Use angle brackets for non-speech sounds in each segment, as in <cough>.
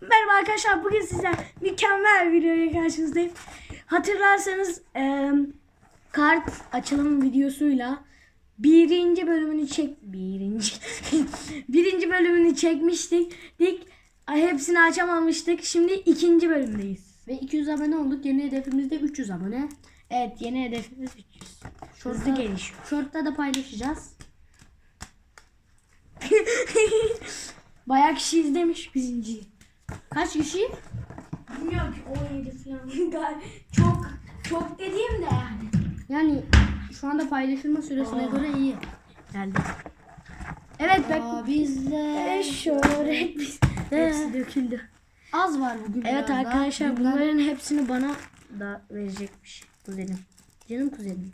Merhaba arkadaşlar bugün sizler mükemmel bir videoya karşınızdayım. Hatırlarsanız eee, kart açılım videosuyla birinci bölümünü çek birinci <laughs> birinci bölümünü çekmiştik. Dik hepsini açamamıştık. Şimdi ikinci bölümdeyiz. Ve 200 abone olduk. Yeni hedefimiz de 300 abone. Evet yeni hedefimiz 300. Hızlı Şortta, gelişiyor. şortta da paylaşacağız. <laughs> Bayağı kişi izlemiş birinciyi. Kaç kişi? Bilmiyorum ki 17 falan. <laughs> Çok çok dediğim de yani. Yani şu anda paylaşılma süresine Aa. göre iyi. Geldi. Evet bak. Bizde Şöhret biz. Hepsi döküldü. az var bugün. Evet arkadaşlar Bunlar- bunların hepsini bana da verecekmiş kuzenim. Canım kuzenim.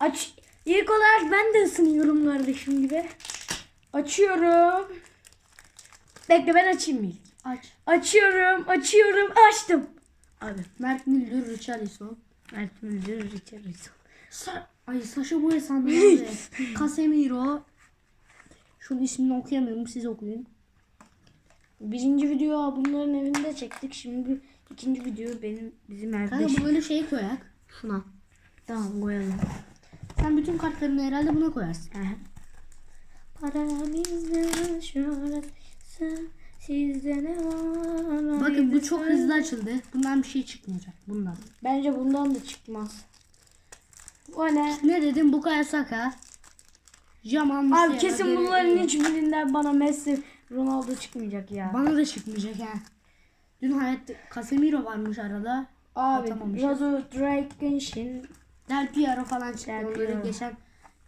Aç. İlk olarak ben de ısınıyorum kardeşim gibi. Açıyorum. Bekle ben açayım ilk. Aç. Açıyorum, açıyorum, açtım. Abi. Mert Müldür, Richarlison. Mert Müldür, Richarlison. Sa Ay Saşa bu sandım. Casemiro. Şunun ismini okuyamıyorum siz okuyun. Birinci video bunların evinde çektik. Şimdi ikinci video benim bizim evde. Kanka bunları şey koyak. Şuna. Tamam koyalım. Sen bütün kartlarını herhalde buna koyarsın. Aha. Paramızda şöhret sen sizde ne var? Bakın bu çok hızlı açıldı. Bundan bir şey çıkmayacak. Bundan. Bence bundan da çıkmaz. O ne? Ne dedim Bukayo Saka. Jamal Abi kesin bunların hiçbirinden bana Messi, Ronaldo çıkmayacak ya. Bana da çıkmayacak ha. Dün hayat Casemiro varmış arada. Abi. Razo Drakenşin Del Piero falan çıktı. Del Onları Piero. geçen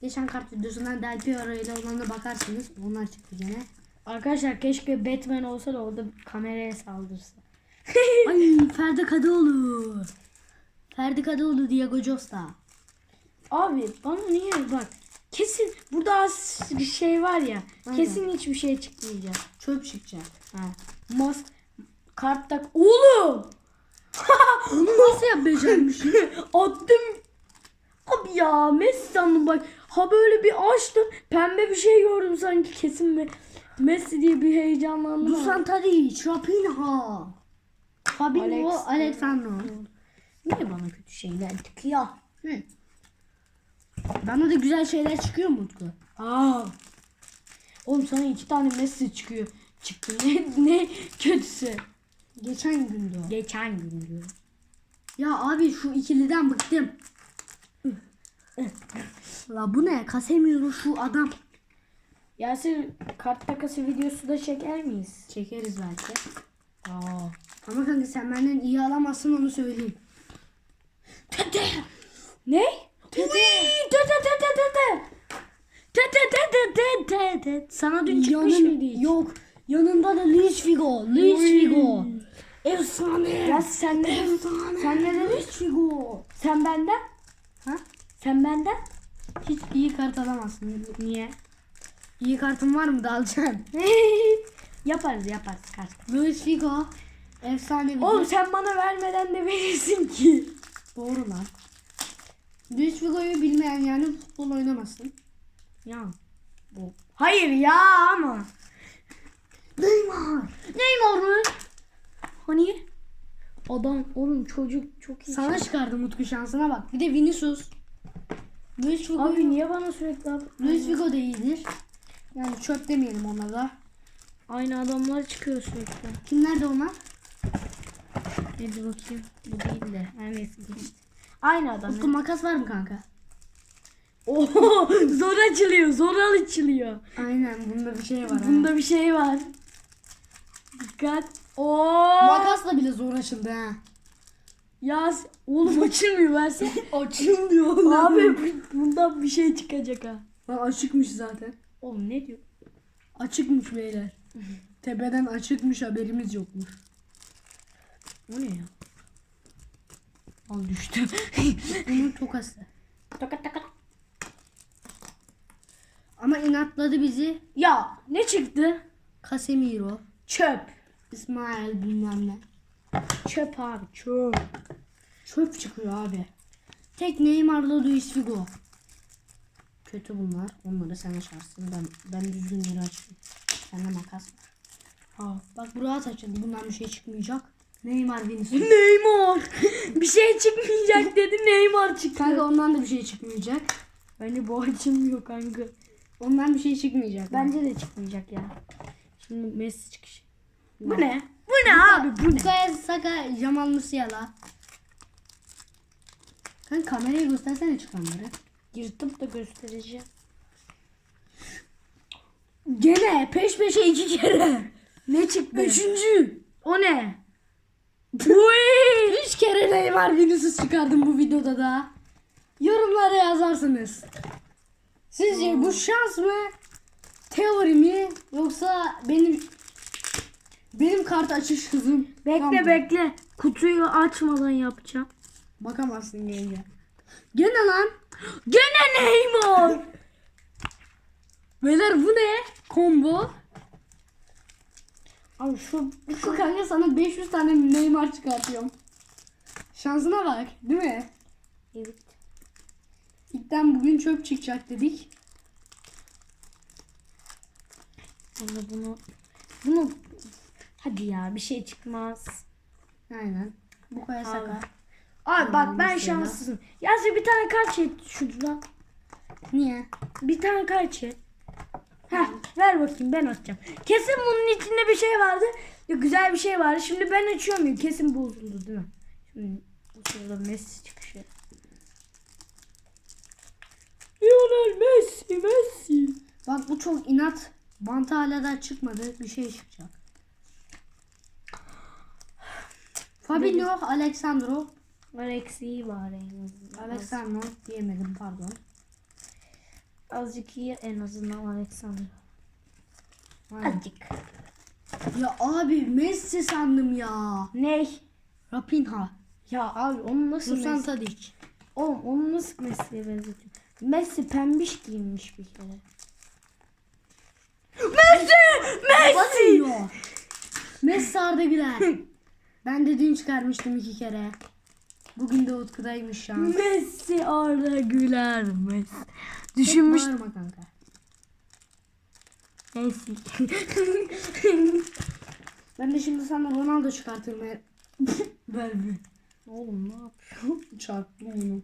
geçen kart videosundan Del Piero ile olana bakarsınız. Onlar çıktı gene. Arkadaşlar keşke Batman olsa da orada kameraya saldırsa. <laughs> Ay Ferdi Kadıoğlu. Ferdi Kadıoğlu Diego Costa. Abi bana niye bak kesin burada az bir şey var ya Aynen. kesin hiçbir şey çıkmayacak. Çöp çıkacak. Ha. Mas kart tak oğlum <laughs> Onu nasıl yap becermişsin? <laughs> attım abi ya Messi sandım bak ha böyle bir açtım pembe bir şey gördüm sanki kesin mi Messi diye bir heyecanlandım. Dusan Tadic, Rapinha. Fabinho, Alex- Alexandro. Niye bana kötü şeyler çıkıyor? Hı. Bana da güzel şeyler çıkıyor mu Utku? Aa. Oğlum sana iki tane Messi çıkıyor. Çıktı. <laughs> Ne, ne kötüsü. Geçen gündü o. Geçen gün diyor. Ya abi şu ikiliden bıktım. La bu ne? Casemiro şu adam. Yasin kart takası videosu da çeker miyiz? Çekeriz belki. Aa. Ama kanka sen benden iyi alamazsın onu söyleyeyim. Tete. Ne? Tete. Tete tete tete. Tete tete tete tete. Sana dün çıkmış Yanın- mıydı hiç? Yok. Yanında da Luis Figo. Luis. Figo. Efsane. Ya sen ne? Sen ne? Luis Figo. Sen benden? Ha? Sen benden? Hiç iyi kart alamazsın. Niye? İyi kartın var mı da alacaksın? <laughs> yaparız yaparız kart. Luis Figo. Efsane bir Oğlum sen bana vermeden de verirsin ki. Doğru lan. Luis Figo'yu bilmeyen yani futbol oynamasın. Ya. Bu. Hayır ya ama. Neymar. Neymar mı? Hani? Adam oğlum çocuk çok iyi. Sana çıkardım Utku şansına bak. Bir de Vinicius. Luis Figo. Abi niye bana sürekli? Luis Figo da iyidir. Yani çöp demeyelim ona da. Aynı adamlar çıkıyor sürekli. Kimler de onlar? Hadi bakayım. Bu değil de. Her neyse geçti. Aynı adam. Utku makas var mı kanka? Oho <laughs> zor açılıyor. Zor açılıyor. Aynen bunda bir şey var. ha. Bunda bir şey var. Dikkat. Oo. Makasla bile zor açıldı ha. Ya s- oğlum açılmıyor versen. <laughs> Açılmıyor Abi bu- bundan bir şey çıkacak ha. Lan açıkmış zaten. Oğlum ne diyor? Açıkmış beyler. Tepeden açıkmış haberimiz yokmuş. O ne ya? Al düştü. <laughs> Bunun tokası. Tokat tokat. Ama inatladı bizi. Ya ne çıktı? Casemiro, Çöp. İsmail bilmem ne. Çöp abi çöp. Çöp çıkıyor abi. Tek Neymar'la Luis Figo. Kötü bunlar. Onları sen açarsın. Ben ben düzgünleri açayım. Sende makas var. Aa, bak buraya açıldı. Bundan bir şey çıkmayacak. Neymar Vinicius. <laughs> Neymar. <laughs> bir şey çıkmayacak dedi Neymar çıktı. Kanka ondan da bir şey çıkmayacak. Bence bu açılmıyor kanka. Ondan bir şey çıkmayacak. Bence de çıkmayacak ya. Şimdi Messi çıkışı. Bu ne? Bu ne abi bu ne? Bukayo Saka, Jamal Musiala. Kanka kamerayı göstersene çıkanları. Yırtıp da göstereceğim. Gene peş peşe iki kere. Ne çıktı? Üçüncü. O ne? Uy! Üç kere Neymar Vinicius çıkardım bu videoda da. Yorumlara yazarsınız. Sizce bu şans mı? Teori mi? Yoksa benim benim kart açış hızım? Bekle Tamam. bekle. Kutuyu açmadan yapacağım. Bakamazsın gelince. Gene lan. Gene Neymar. Beyler bu ne? Combo. Abi şu Şu kanka sana 500 tane Neymar çıkartıyorum. Şansına bak değil mi? Evet. İlkten bugün çöp çıkacak dedik. Bunu bunu bunu hadi ya bir şey çıkmaz. Aynen. Bu kadar saka. Abi bak ben şanssızım. Yazı bir tane kart çek şuradan. Niye? Bir tane kart çek. Heh, ver bakayım ben açacağım. Kesin bunun içinde bir şey vardı. Ya, güzel bir şey vardı. Şimdi ben açıyor muyum? Kesin bozuldu değil mi? Şimdi bu sırada Messi çıkışı. Lionel Messi, Messi. Bak bu çok inat. Bantı hala da çıkmadı. Bir şey çıkacak. Fabinho, Alexandro. Var eksiği var en azından. Alexandro diyemedim pardon. Azıcık iyi en azından Alexander. Aynen. Azıcık. Ya abi Messi sandım ya. Ney? Rapinha. Ya abi onu nasıl Dusan? Tadic. Oğlum onu nasıl Messi'ye benzetiyorsun? Messi pembiş giyinmiş bir kere. Messi! Messi! Messi Arda Güler. <laughs> ben de dün çıkarmıştım iki kere. Bugün de Utku'daymış şans. Messi Arda Güler Messi. Düşünmüş. bağırma kanka. Messi. <laughs> Ben de şimdi sana Ronaldo çıkartırmaya <laughs> ver bir. Oğlum ne yapıyorsun? <laughs> Çarptım onu.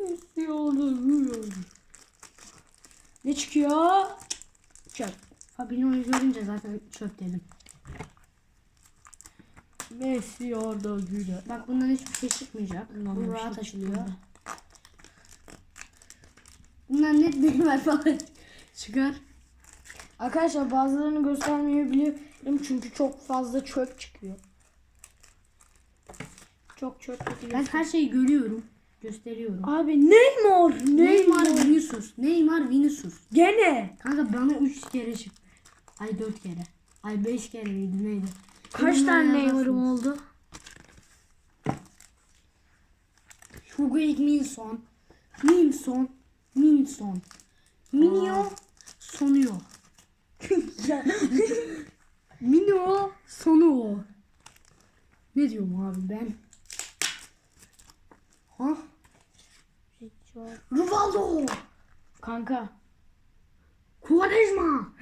Messi Güler. Ne çıkıyor? Çöp. Fabinho'yu görünce zaten çöp dedim. Messi Arda Güler. Bak bundan hiçbir şey çıkmayacak. Bundan Bu bir rahat şey açılıyor. çıkmadı. Bundan net Neymar falan <laughs> çıkar. Arkadaşlar bazılarını göstermeyebilirim çünkü çok fazla çöp çıkıyor. Çok çöp çıkıyor. Ben her şeyi görüyorum. Gösteriyorum. Abi Neymar, Neymar Neymar. Vinicius. Neymar Vinicius. Gene. Kanka bana 3 kere çıktı. Ay 4 kere. Ay 5 kere miydi neydi? Kaç tane. Neymar'ım oldu? Hugo Minson. Minson. Minson. Minio. Sonuyor. Minio. Sonu. Ne diyorum abi ben? Ha? Rivaldo. Kanka. Quaresma.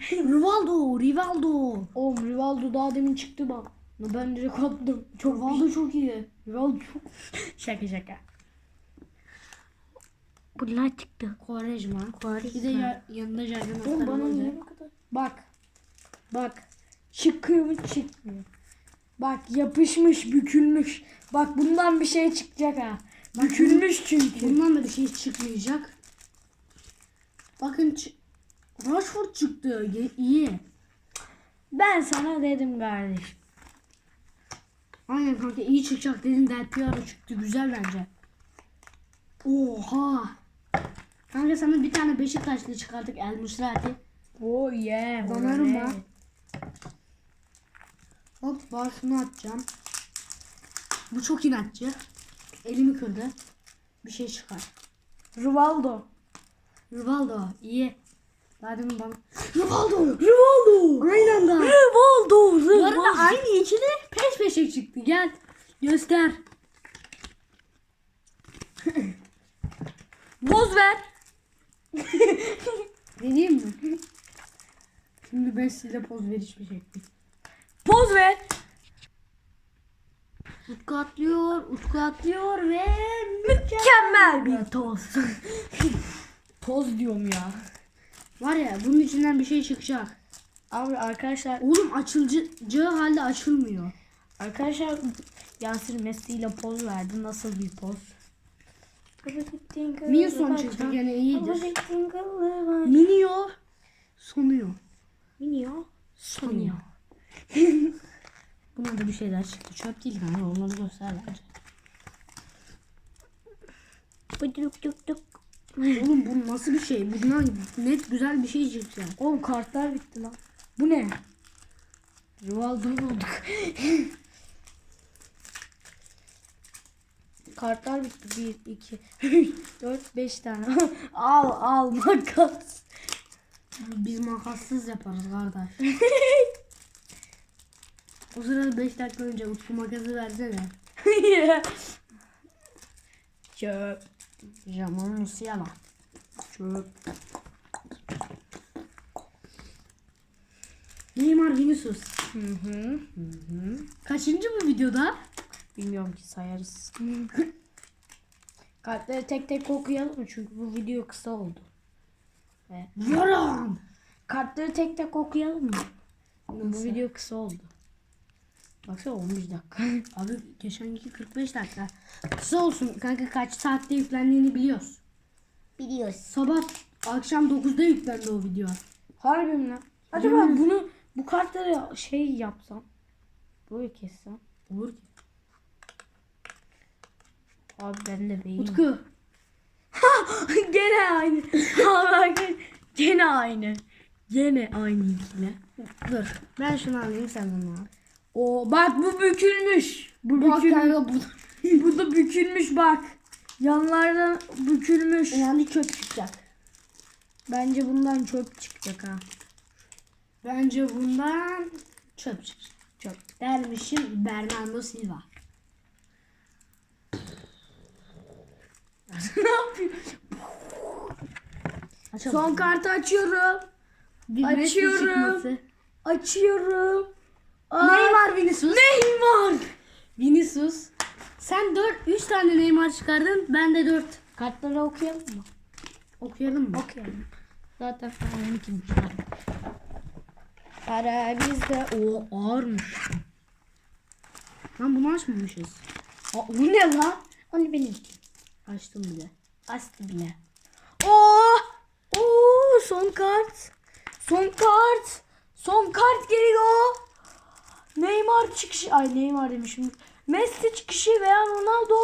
Rivaldo. Rivaldo. Oğlum Rivaldo daha demin çıktı bak. Ben direkt attım. Çok Rivaldo çok iyi. Rivaldo çok. <laughs> şaka şaka. Bunlar çıktı. Quaresma. Quaresma. Bir de ya, yanında Jadon Oğlum bana niye bu kadar? Bak. Bak. Çıkıyor mu çıkmıyor. Bak yapışmış bükülmüş. Bak bundan bir şey çıkacak ha. Bükülmüş çünkü. Bundan da bir şey çıkmayacak. Bakın Rashford çıktı. Ye- iyi. Ben sana dedim kardeşim. Aynen kanka iyi çıkacak dedin. Del Piero çıktı. Güzel bence. Oha. Kanka sana bir tane Beşiktaşlı çıkardık El Musrati. Oh yeah. Donnarumma. Hop var şunu atacağım. Bu çok inatçı. Elimi kırdı. Bir şey çıkar. Rivaldo. Rivaldo iyi. Demin bana. Rivaldo. Rivaldo. Aynı anda. Rivaldo. Bu arada aynı ikili peş peşe çıktı. Gel. Göster. <laughs> Boz ver. <laughs> Deneyeyim mi? Şimdi Messi ile poz veriş bir şekli. Poz ver. Utku atlıyor, Utku atlıyor ve Mükemmel bir toz. <laughs> toz diyorum ya. Var ya bunun içinden bir şey çıkacak. Abi arkadaşlar Oğlum açılacağı halde açılmıyor. arkadaşlar Yasir Messi ile poz verdi. Nasıl bir poz? Min son çıktı gene iyidir. Miniyor. Miniyor, sonuyor. Miniyor. Sonuyor. <laughs> Buna da bir şeyler çıktı. Çöp değil kanka onları göster bence. Bıdık dık dık. Oğlum bu nasıl bir şey? Bundan net güzel bir şey çıkacak. Oğlum kartlar bitti lan. Bu ne? Rivaldo'yu bulduk. <laughs> Kartlar bitti. 1, 2, 3, 4, 5 tane. <laughs> al al makas. Biz makassız yaparız kardeş. <laughs> O sırada 5 dakika önce Utku makası versene. Çöp. Jamon Musiala. Çöp. Neymar Vinicius. Hı hı. Kaçıncı bu videoda? Bilmiyorum ki sayarız. <laughs> Kartları tek tek okuyalım mı? Çünkü bu video kısa oldu. Yaram. kartları tek tek okuyalım mı? Bu video kısa oldu. Baksana 11 dakika. <laughs> Abi geçenki 45 dakika. Kısa olsun kanka kaç saatte yüklendiğini biliyoruz. Biliyoruz. Sabah akşam 9'da yüklendi o video. Harbi mi lan? Acaba bunu bu kartları şey yapsam. Böyle kessem. Olur ki. Abi ben de beyin. Utku. <laughs> Gene aynı. Abi bakın, Gene aynı. Gene aynı ikili. Dur. Ben şunu alayım sen bunu al. O bak bu bükülmüş. Bu Bak bükülmüş. bu. da bükülmüş bak. Yanlardan bükülmüş. Yani çöp çıkacak. Bence bundan çöp çıkacak ha. Bence bundan çöp çıkacak. Çöp. Dermişim Bernardo Silva. <laughs> ne yapıyor? Açalım. Son kartı açıyorum. Bir Messi açıyorum. çıkması. Açıyorum. Aa, Neymar Vinicius. Neymar. Vinicius. Sen 4 3 tane Neymar çıkardın. Ben de 4. Kartları okuyalım mı? Okuyalım mı? Okuyalım. Zaten falan 12 Para bizde. O ağırmış. Lan bunu açmamışız. Aa, o ne lan? Hani benim. Açtım bile. Astı bile. Oo! Oo, son kart. Son kart. Son kart geliyor. Neymar çıkışı. Ay Neymar demişim. Messi çıkışı veya Ronaldo.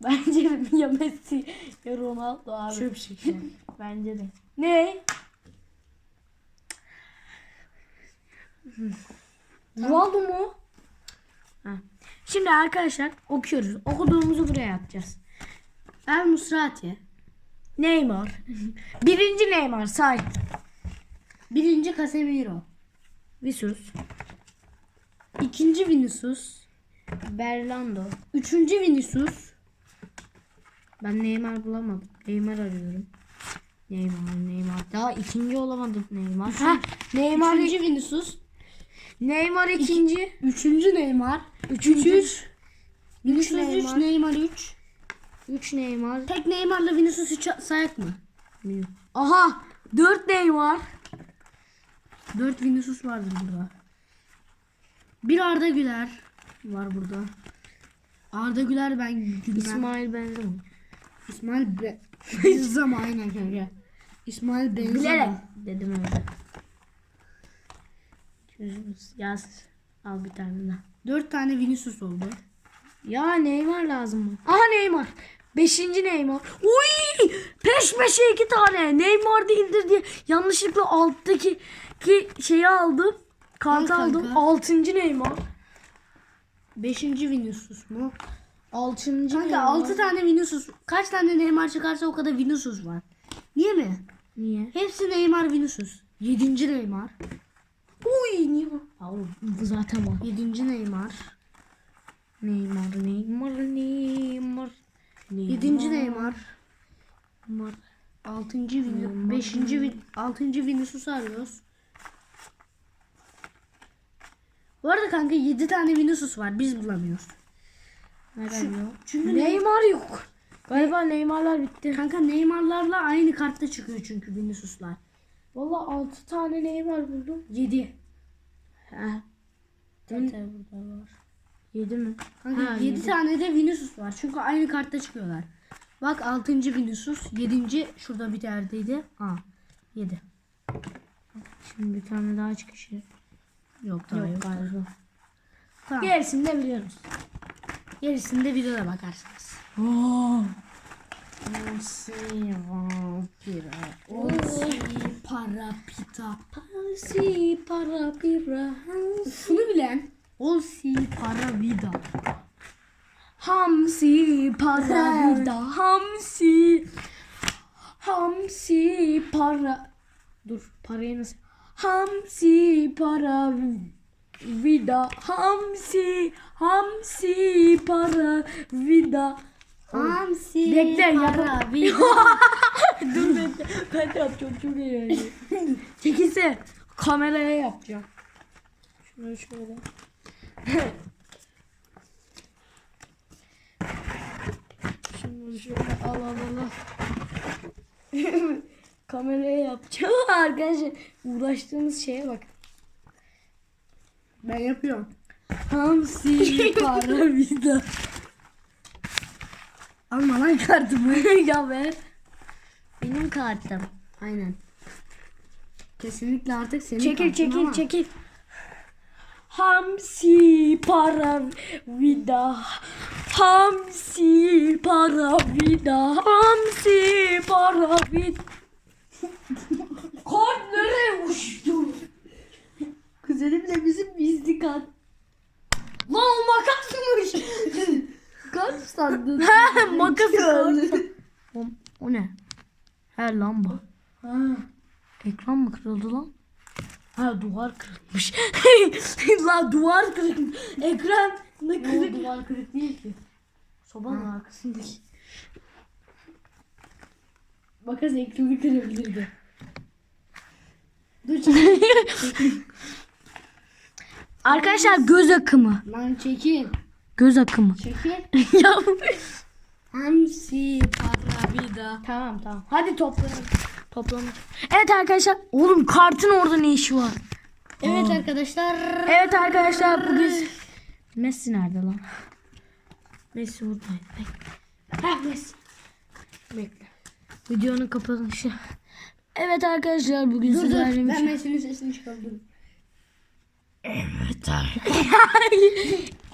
<laughs> Bence <laughs> ya Messi ya Ronaldo abi. Çöp çıkacak. <laughs> Bence de. Ne? Ronaldo mu? Ha. Şimdi arkadaşlar okuyoruz. Okuduğumuzu buraya atacağız. El Musrati. Neymar. Birinci Neymar say. Birinci Casemiro. Visus. İkinci Vinicius. Berlando. Üçüncü Vinicius. Ben Neymar bulamadım. Neymar arıyorum. Neymar, Neymar. Daha ikinci olamadım Neymar. Ha, Neymar, Üçüncü Vinicius. Neymar ikinci. Üçüncü Neymar. Üçüncü. Üç. Vinicius Neymar. 3, Neymar 3. Üç Neymar. Tek Neymar'la Vinicius 3 sayak mı? Aha, dört Neymar. 4 Vinicius vardır burada. Bir Arda Güler var burada. Arda Güler ben gülmem. İsmail Benzema. İsmail Be Benzema aynen kanka. İsmail Benzema. Bilerek dedim öyle. Çözümüz yaz. Al bir tane daha. 4 tane Vinicius oldu. Ya Neymar lazım mı? Aha Neymar. Beşinci Neymar. Uy! Peş peşe iki tane. Neymar değildir diye yanlışlıkla alttaki ki şeyi aldım. Kartı Al kanka. aldım. Altıncı Neymar. 5. Vinicius mu? Altıncı Kanka Neymar. 6 tane Vinicius. Kaç tane Neymar çıkarsa o kadar Vinicius var. Niye mi? Niye? Hepsi Neymar Vinicius. 7. Neymar. Uy niye bu? Bu zaten var. 7. Neymar. Neymar, Neymar, Neymar. 7. Neymar. Neymar. Altıncı Vin, beşinci Vin, altıncı Vinicius'u arıyoruz. Bu arada kanka 7 tane Vinicius var. Biz bulamıyoruz. Neden yok? Çünkü Neymar yok. Galiba Neymar'lar bitti. kanka Neymar'larla aynı kartta çıkıyor çünkü Vinicius'lar. Valla 6 tane Neymar buldum. 7. He. Zaten burada var. 7 mi? Kanka Ha, 7 yedi. tane de Vinicius var. Çünkü aynı kartta çıkıyorlar. Bak 6. Vinicius, 7. şurada bir yerdeydi. Ha 7. Şimdi bir tane daha çıkışı. Yok daha Yok yok. galiba. Tamam. Gerisini de biliyoruz. Gerisinde videoda bakarsınız. Oh. Olsi para pita. Parasi para pira. Şunu bilen. Olsi para vida. Hamsi para vida. Hamsi. Hamsi para. Dur parayı nasıl? Hamsi para vida. Hamsi. Hamsi para vida. Hamsi Bekle, para vida. <laughs> Dur bekle. Ben de yapacağım çok iyi yani. <laughs> Çekilse kameraya yapacağım. Şunu şöyle. Şunu şöyle al al al. <laughs> kameraya yapacağım <laughs> arkadaşlar. Uğraştığımız şeye bak. Ben yapıyorum. Hamsi <laughs> para vida. Alma lan kartımı. ya ver. Benim kartım. Aynen. Kesinlikle artık senin Çekil kartın çekil ama. çekil. Hamsi para vida. Hamsi para vida. Hamsi para vida. Kart nereye uçtu? Kuzenimle bizim bizdi kart. Lan o makasmış. Kart sandın. <laughs> He makas kart. O, o ne? He lamba. Ha. Ekran mı kırıldı lan? Ha duvar kırılmış. <laughs> La duvar kırılmış. Ekran ne kırık? duvar kırık değil ki. Sobanın arkasındaki. Makas ekranı kırabilirdi. Dur çekil. <laughs> Arkadaşlar göz akımı. Lan çekil. Göz akımı. Çekil. ya Hamsi para vida. Tamam tamam. Hadi toplanın. Toplanın. Evet arkadaşlar. Oğlum kartın orada ne işi var? Evet arkadaşlar. Evet arkadaşlar bugün Messi nerede lan? Messi buradaydı. Bekle. Ha Messi. Bekle. Videonun kapanışı. Evet arkadaşlar bugün Dur dur. sizlerle Ben Messi'nin sesini çıkardım. Evet arkadaşlar. <laughs>